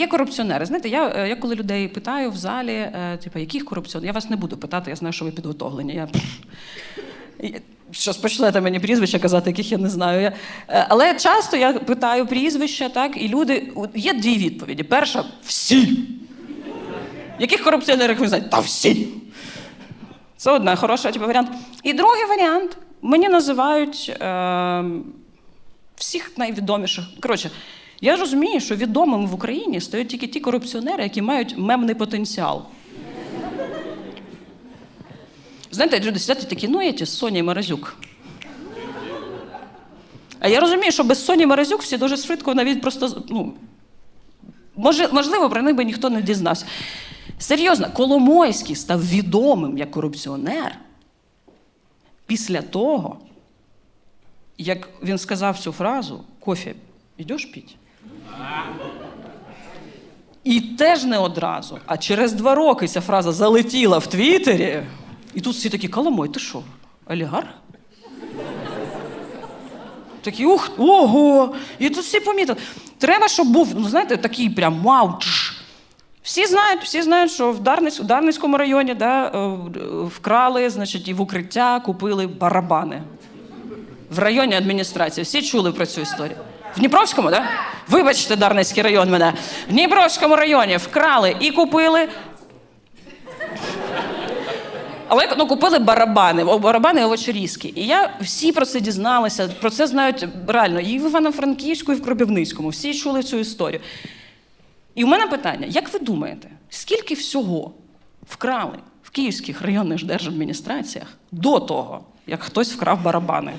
є корупціонери. Знаєте, я, е, я коли людей питаю в залі, е, типу, яких корупціонерів, я вас не буду питати, я знаю, що ви підготовлені. Я... І- Що почнете мені прізвища казати, яких я не знаю. Я... е, Але часто я питаю прізвища, так, і люди. Є дві відповіді. Перша всі. Яких корупціонерів ви знаєте? Та всі. Це одна хороша типу, варіант. І другий варіант мені називають е, всіх найвідоміших. Коротше, я розумію, що відомими в Україні стають тільки ті корупціонери, які мають мемний потенціал. Знаєте, люди сидять і такі, ну, я ті Соня і Маразюк. А я розумію, що без Соні Маразюк всі дуже швидко навіть просто. ну, можливо, про них би ніхто не дізнався. Серйозно, Коломойський став відомим як корупціонер після того, як він сказав цю фразу: кофе, йдеш піть? І теж не одразу. А через два роки ця фраза залетіла в Твіттері. І тут всі такі, Коломой, ти що, олігарх? Такі, ух, ого! І тут всі помітили. Треба, щоб був, ну знаєте, такий прям вау. Всі знають, всі знають, що в, Дарниць, в Дарницькому районі да, е, вкрали, значить, і в укриття купили барабани. В районі адміністрації. Всі чули про цю історію. В Дніпровському, так? Да? Вибачте, Дарницький район мене. В Дніпровському районі вкрали і купили але ну, купили барабани, барабани овочерізки. І я всі про це дізналися, про це знають реально і в Івано-Франківську, і в Кропивницькому. Всі чули цю історію. І в мене питання: як ви думаєте, скільки всього вкрали в київських районних держадміністраціях до того, як хтось вкрав барабани?